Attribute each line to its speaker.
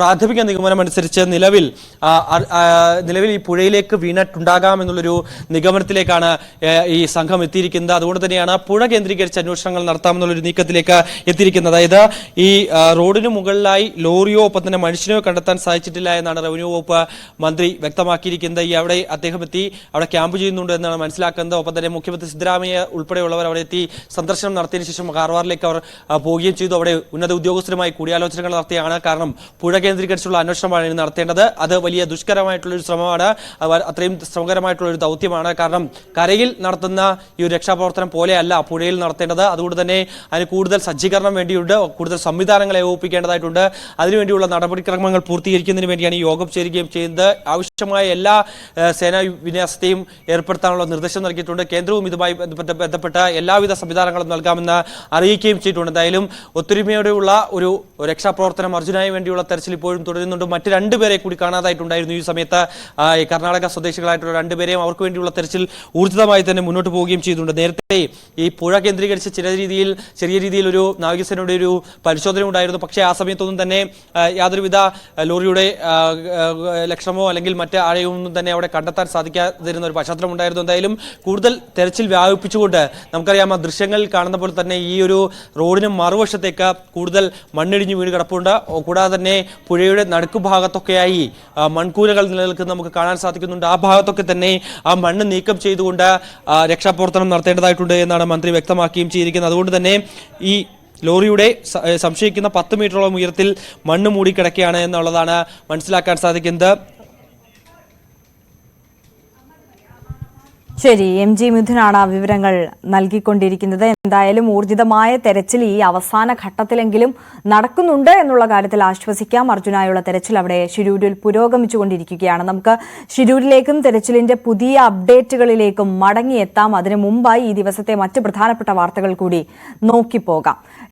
Speaker 1: പ്രാഥമിക നിഗമനം അനുസരിച്ച് നിലവിൽ നിലവിൽ ഈ പുഴയിലേക്ക് വീണിട്ടുണ്ടാകാം എന്നുള്ളൊരു നിഗമനത്തിലേക്കാണ് ഈ സംഘം എത്തിയിരിക്കുന്നത്. അതുകൊണ്ട് തന്നെയാണ് പുഴ കേന്ദ്രീകരിച്ച് അന്വേഷണങ്ങൾ നടത്താമെന്നുള്ളൊരു നീക്കത്തിലേക്ക് എത്തിയിരിക്കുന്നത്. അതായത് ഈ റോഡിന് മുകളിലായി ലോറിയോ ഒപ്പം തന്നെ മനുഷ്യനെയോ കണ്ടെത്താൻ സാധിച്ചിട്ടില്ല എന്നാണ് റവന്യൂ വകുപ്പ് മന്ത്രി വ്യക്തമാക്കിയിരിക്കുന്നത്. ഈ അവിടെ അദ്ദേഹം എത്തി അവിടെ ക്യാമ്പ് ചെയ്യുന്നുണ്ട് എന്നാണ് മനസ്സിലാക്കുന്നത്. ഒപ്പം തന്നെ മുഖ്യമന്ത്രി സിദ്ധരാമയ്യ ഉൾപ്പെടെയുള്ളവർ അവിടെ എത്തി സന്ദർശനം നടത്തിയതിനു ശേഷം കാർവാറിലേക്ക് അവർ പോവുകയും ചെയ്തു. അവിടെ ഉന്നത ഉദ്യോഗസ്ഥരുമായി കൂടിയാലോചനകൾ നടത്തിയാണ്. കാരണം പുഴ കേന്ദ്രീകരിച്ചുള്ള അന്വേഷണമാണ് ഇനി നടത്തേണ്ടത്. അത് വലിയ ദുഷ്കരമായിട്ടുള്ള ഒരു ശ്രമമാണ്. അത് അത്രയും ശ്രമകരമായിട്ടുള്ള ഒരു ദൗത്യമാണ്. കാരണം കരയിൽ നടത്തുന്ന ഈ ഒരു രക്ഷാപ്രവർത്തനം പോലെയല്ല പുഴയിൽ നടത്തേണ്ടത്. അതുകൊണ്ട് തന്നെ അതിന് കൂടുതൽ സജ്ജീകരണം വേണ്ടിയുണ്ട്. കൂടുതൽ സംവിധാനങ്ങളെ ഏകോപിപ്പിക്കേണ്ടതായിട്ടുണ്ട് അതിനുവേണ്ടിയുള്ള നടപടിക്രമങ്ങൾ പൂർത്തീകരിക്കുന്നതിന് വേണ്ടിയാണ് ഈ യോഗം ചേരുകയും ചെയ്യുന്നത് ആവശ്യമായ എല്ലാ സേനാ വിന്യാസത്തെയും ഏർപ്പെടുത്താനുള്ള നിർദ്ദേശം നൽകിയിട്ടുണ്ട്. കേന്ദ്രവും ഇതുമായി ബന്ധപ്പെട്ട എല്ലാവിധ സംവിധാനങ്ങളും നൽകാമെന്ന് അറിയിക്കുകയും ചെയ്തിട്ടുണ്ട്. എന്തായാലും ഒത്തൊരുമയോടെയുള്ള ഒരു രക്ഷാപ്രവർത്തനം അർജുനായി വേണ്ടിയുള്ള തെരച്ചിൽ ഇപ്പോഴും തുടരുന്നുണ്ട്. മറ്റ് രണ്ടുപേരെ കൂടി കാണാതായിട്ടുണ്ടായിരുന്നു ഈ സമയത്ത്. കർണാടക സ്വദേശികളായിട്ടുള്ള രണ്ടുപേരെയും അവർക്ക് വേണ്ടിയുള്ള തെരച്ചിൽ ഊർജിതമായി തന്നെ മുന്നോട്ട് പോവുകയും ചെയ്തിട്ടുണ്ട്. നേരത്തെ ഈ പുഴ കേന്ദ്രീകരിച്ച് ചില രീതിയിൽ ചെറിയ രീതിയിൽ ഒരു നാവികസേനയുടെ ഒരു പരിശോധന ഉണ്ടായിരുന്നു. പക്ഷേ ആ സമയത്തൊന്നും തന്നെ യാതൊരുവിധ ലോറിയുടെ ലക്ഷണമോ അല്ലെങ്കിൽ മറ്റ് ആഴയോ ഒന്നും തന്നെ അവിടെ കണ്ടെത്താൻ സാധിക്കാതിരുന്ന ഒരു പശ്ചാത്തലം ഉണ്ടായിരുന്നു. എന്തായാലും കൂടുതൽ തെരച്ചിൽ വ്യാപിപ്പിച്ചുകൊണ്ട് നമുക്കറിയാം ആ ദൃശ്യങ്ങളിൽ കാണുന്ന പോലെ തന്നെ ഈ ഒരു റോഡിന് മറുവശത്തേക്ക് കൂടുതൽ മണ്ണിടിഞ്ഞ് വീട് കിടപ്പുണ്ട്. കൂടാതെ തന്നെ പുഴയുടെ നടുക്ക് ഭാഗത്തൊക്കെയായി മൺകൂരകൾ നിലനിൽക്കുന്ന നമുക്ക് കാണാൻ സാധിക്കുന്നുണ്ട്. ആ ഭാഗത്തൊക്കെ തന്നെ ആ മണ്ണ് നീക്കം ചെയ്തുകൊണ്ട് രക്ഷാപ്രവർത്തനം നടത്തേണ്ടതായിട്ടുണ്ട് എന്നാണ് മന്ത്രി വ്യക്തമാക്കുകയും ചെയ്തിരിക്കുന്നത്. അതുകൊണ്ട് തന്നെ ഈ ലോറിയുടെ സംശയിക്കുന്ന പത്ത് മീറ്ററോളം ഉയരത്തിൽ മണ്ണ് മൂടിക്കിടക്കുകയാണ് എന്നുള്ളതാണ് മനസ്സിലാക്കാൻ സാധിക്കുന്നത്.
Speaker 2: ശരി എം ജി മിഥുനാണ് വിവരങ്ങൾ നൽകിക്കൊണ്ടിരിക്കുന്നത്. എന്തായാലും ഊർജിതമായ തെരച്ചിൽ ഈ അവസാന ഘട്ടത്തിലെങ്കിലും നടക്കുന്നുണ്ട് എന്നുള്ള കാര്യത്തിൽ ആശ്വസിക്കാം. അർജുനായുള്ള തെരച്ചിൽ അവിടെ ഷിരൂരിൽ പുരോഗമിച്ചുകൊണ്ടിരിക്കുകയാണ്. നമുക്ക് ഷിരൂരിലേക്കും തെരച്ചിലിന്റെ പുതിയ അപ്ഡേറ്റുകളിലേക്കും മടങ്ങിയെത്താം. അതിനു മുമ്പായി ഈ ദിവസത്തെ മറ്റ് പ്രധാനപ്പെട്ട വാർത്തകൾ കൂടി നോക്കിപ്പോകാം.